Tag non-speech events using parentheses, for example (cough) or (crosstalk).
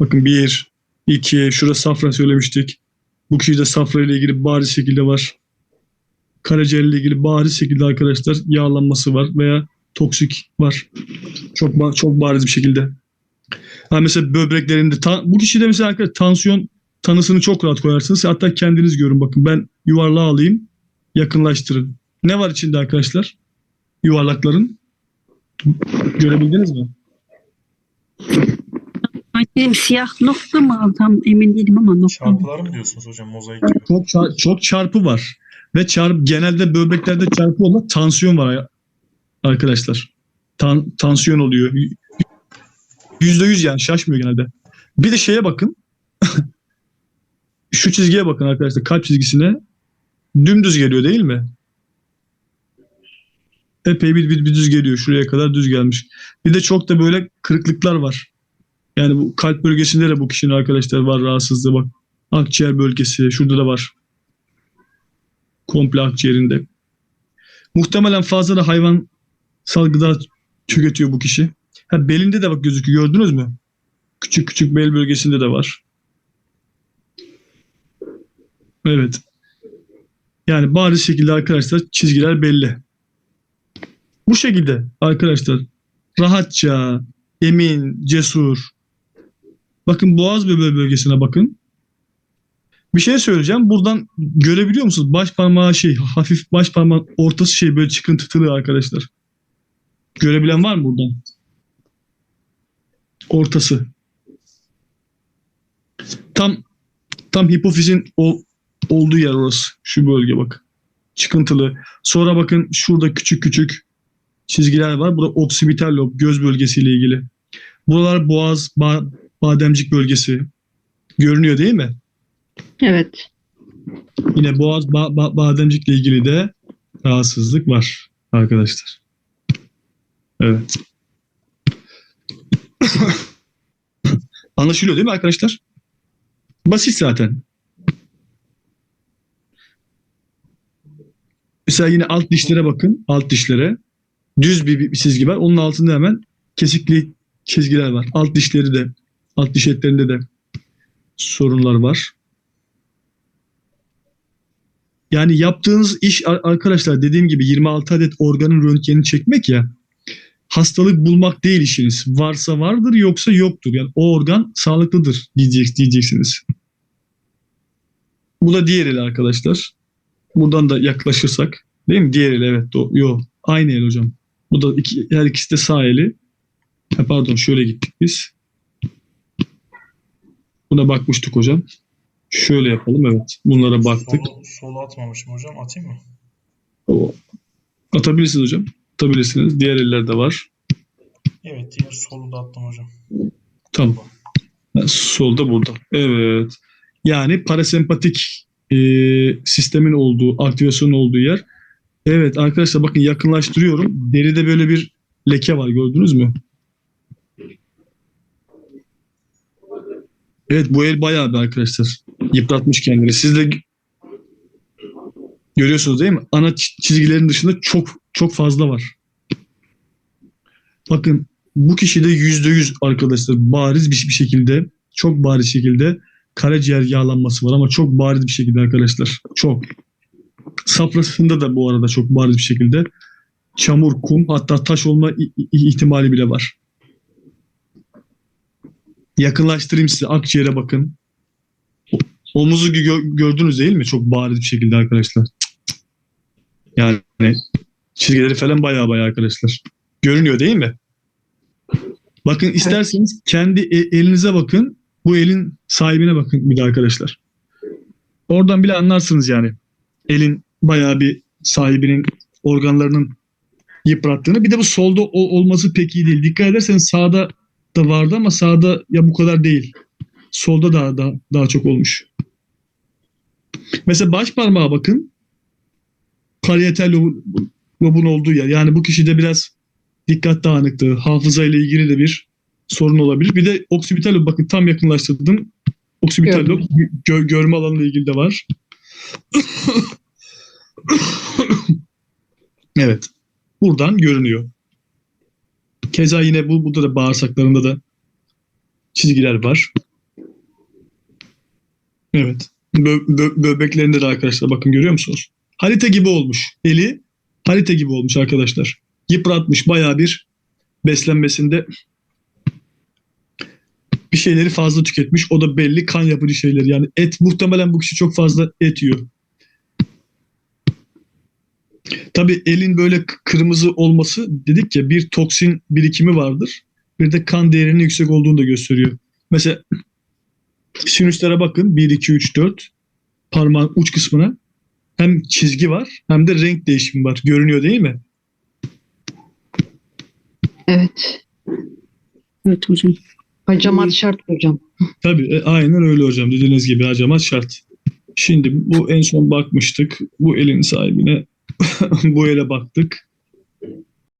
Bakın bir, iki, şurada safra söylemiştik. Bu kişide safra ile ilgili bariz şekilde var. Karaciğer ile ilgili bariz şekilde arkadaşlar yağlanması var veya toksik var. Çok çok bariz bir şekilde. Ha mesela böbreklerinde ta- bu kişide mesela arkadaşlar tansiyon tanısını çok rahat koyarsınız. Hatta kendiniz görün bakın ben yuvarlağı alayım yakınlaştırın. Ne var içinde arkadaşlar? Yuvarlakların. Görebildiniz mi? Benim siyah nokta mı? Tam emin değilim ama nokta mı? Çarpıları mı diyorsunuz hocam mozaik gibi? Çok çar- çok çarpı var. Ve çarp genelde böbreklerde çarpı olma tansiyon var ya- arkadaşlar. Tan- tansiyon oluyor. Yüzde yüz yani şaşmıyor genelde. Bir de şeye bakın. (laughs) Şu çizgiye bakın arkadaşlar kalp çizgisine. Dümdüz geliyor değil mi? Epey bir, bir, bir düz geliyor. Şuraya kadar düz gelmiş. Bir de çok da böyle kırıklıklar var. Yani bu kalp bölgesinde de bu kişinin arkadaşlar var rahatsızlığı bak. Akciğer bölgesi şurada da var. Komple akciğerinde. Muhtemelen fazla da hayvansal gıda tüketiyor bu kişi. Ha, belinde de bak gözüküyor gördünüz mü? Küçük küçük bel bölgesinde de var. Evet. Yani bariz şekilde arkadaşlar çizgiler belli. Bu şekilde arkadaşlar rahatça, emin, cesur. Bakın boğaz bel bölgesine bakın. Bir şey söyleyeceğim. Buradan görebiliyor musunuz? Baş parmağı şey hafif baş parmağın ortası şey böyle çıkıntılı arkadaşlar. Görebilen var mı buradan? Ortası. Tam tam hipofizin o, olduğu yer orası. Şu bölge bak. Çıkıntılı. Sonra bakın şurada küçük küçük çizgiler var. Burada oksipital lob göz bölgesiyle ilgili. Buralar boğaz bademcik bölgesi. Görünüyor değil mi? Evet. Yine boğaz ba- ba- bademcikle ilgili de rahatsızlık var arkadaşlar. Evet. (coughs) Anlaşılıyor değil mi arkadaşlar? Basit zaten. Mesela yine alt dişlere bakın. Alt dişlere. Düz bir, bir çizgi var. Onun altında hemen kesikli çizgiler var. Alt dişleri de, alt diş etlerinde de sorunlar var. Yani yaptığınız iş ar- arkadaşlar dediğim gibi 26 adet organın röntgenini çekmek ya hastalık bulmak değil işiniz. Varsa vardır yoksa yoktur. Yani o organ sağlıklıdır diyecek, diyeceksiniz. Bu da diğer el arkadaşlar. Buradan da yaklaşırsak değil mi? Diğer el evet. Do- Yok. Aynı el hocam. Bu da iki, her ikisi de sağ eli. Pardon şöyle gittik biz. Buna bakmıştık hocam. Şöyle yapalım evet. Bunlara baktık. Solu, solu atmamışım hocam. Atayım mı? O. Atabilirsiniz hocam. Atabilirsiniz. Diğer ellerde var. Evet diğer solu da attım hocam. Tamam. Solda burada. Evet. Yani parasempatik e, sistemin olduğu, aktivasyonun olduğu yer. Evet arkadaşlar bakın yakınlaştırıyorum. Deride böyle bir leke var gördünüz mü? Evet bu el bayağı bir arkadaşlar. Yıpratmış kendini. Siz de görüyorsunuz değil mi? Ana çizgilerin dışında çok çok fazla var. Bakın bu kişide yüzde yüz arkadaşlar bariz bir, şekilde çok bariz şekilde karaciğer yağlanması var ama çok bariz bir şekilde arkadaşlar. Çok. Safrasında da bu arada çok bariz bir şekilde çamur, kum hatta taş olma ihtimali bile var. Yakınlaştırayım size akciğere bakın. Omuzu gö- gördünüz değil mi? Çok bariz bir şekilde arkadaşlar. Yani çizgileri falan bayağı bayağı arkadaşlar. Görünüyor değil mi? Bakın isterseniz kendi e- elinize bakın. Bu elin sahibine bakın bir de arkadaşlar. Oradan bile anlarsınız yani. Elin bayağı bir sahibinin organlarının yıprattığını. Bir de bu solda olması pek iyi değil. Dikkat ederseniz sağda da vardı ama sağda ya bu kadar değil. Solda daha daha, daha çok olmuş. Mesela baş parmağa bakın. Parietal lobun, lobun olduğu yer. Yani bu kişide biraz dikkat dağınıklığı, hafıza ile ilgili de bir sorun olabilir. Bir de oksipital lob bakın tam yakınlaştırdım. Oksipital lob gö- görme alanıyla ilgili de var. (coughs) evet. Buradan görünüyor. Keza yine bu burada da bağırsaklarında da çizgiler var. Evet. Bö- bö- böbreklerinde de arkadaşlar bakın görüyor musunuz? Harita gibi olmuş. Eli harita gibi olmuş arkadaşlar. Yıpratmış bayağı bir beslenmesinde bir şeyleri fazla tüketmiş. O da belli kan yapıcı şeyler. Yani et muhtemelen bu kişi çok fazla et yiyor. Tabii elin böyle kırmızı olması dedik ya bir toksin birikimi vardır. Bir de kan değerinin yüksek olduğunu da gösteriyor. Mesela (clears throat) sinüslere bakın 1, 2, 3, 4 parmağın uç kısmına hem çizgi var hem de renk değişimi var. Görünüyor değil mi? Evet. Evet hocam. Hacamat şart hocam. Tabii e, aynen öyle hocam dediğiniz gibi hacamat şart. Şimdi bu en son bakmıştık. Bu elin sahibine (laughs) bu ele baktık.